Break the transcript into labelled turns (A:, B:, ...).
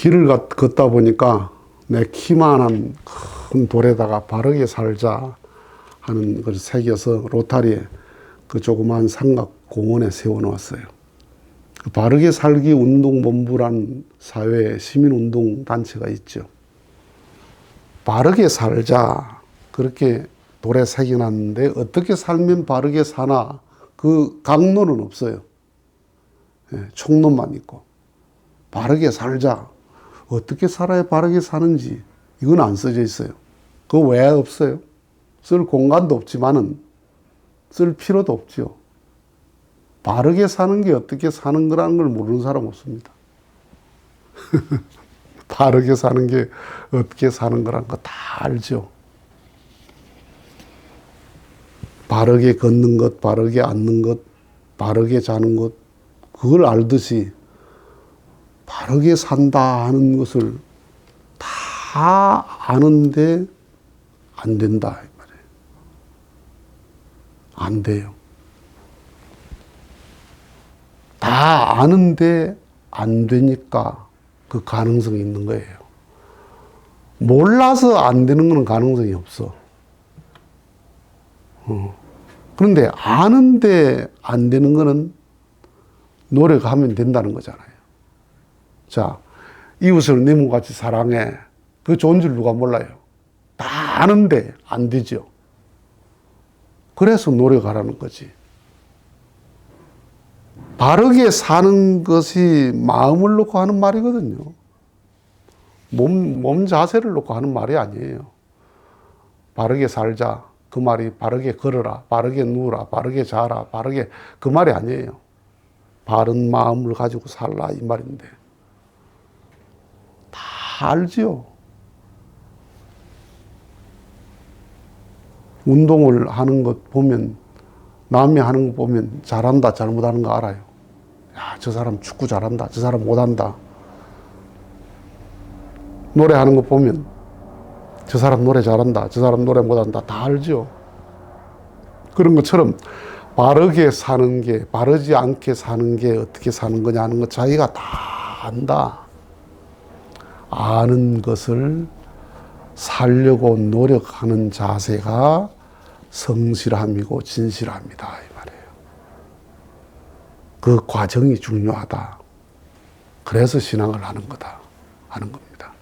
A: 길을 걷- 걷다 보니까 내 키만한 큰 돌에다가 바르게 살자 하는 걸 새겨서 로타리에 그 조그마한 삼각 공원에 세워놓았어요. 그 바르게 살기 운동본부란 사회 시민운동 단체가 있죠. 바르게 살자 그렇게 돌에 새겨놨는데 어떻게 살면 바르게 사나 그 강론은 없어요. 예, 총론만 있고 바르게 살자 어떻게 살아야 바르게 사는지 이건 안 써져 있어요. 그거 왜 없어요? 쓸 공간도 없지만은 쓸 필요도 없죠. 바르게 사는 게 어떻게 사는 거라는 걸 모르는 사람 없습니다. 바르게 사는 게 어떻게 사는 거란 거 다 알죠. 바르게 걷는 것, 바르게 앉는 것, 바르게 자는 것, 그걸 알듯이 바르게 산다 하는 것을 다 아는데 안 된다. 안 돼요. 다 아는데 안 되니까 그 가능성이 있는 거예요. 몰라서 안 되는 건 가능성이 없어. 어. 그런데 아는데 안 되는 거는 노력하면 된다는 거잖아요. 자, 이웃을 내 몸같이 사랑해. 그 좋은 줄 누가 몰라요. 다 아는데 안 되죠. 그래서 노력하라는 거지. 바르게 사는 것이 마음을 놓고 하는 말이거든요. 몸, 몸 자세를 놓고 하는 말이 아니에요. 바르게 살자. 그 말이 바르게 걸어라. 바르게 누우라. 바르게 자라. 바르게 그 말이 아니에요. 바른 마음을 가지고 살라. 이 말인데. 다 알지요. 운동을 하는 것 보면, 남이 하는 거 보면 잘한다, 잘못하는 거 알아요. 야, 저 사람 축구 잘한다, 저 사람 못한다. 노래하는 거 보면 저 사람 노래 잘한다, 저 사람 노래 못한다. 다 알죠. 그런 것처럼 바르게 사는 게, 바르지 않게 사는 게 어떻게 사는 거냐 하는 것 자기가 다 안다. 아는 것을 살려고 노력하는 자세가 성실함이고 진실함이다. 이 말이에요. 그 과정이 중요하다. 그래서 신앙을 하는 거다. 하는 겁니다.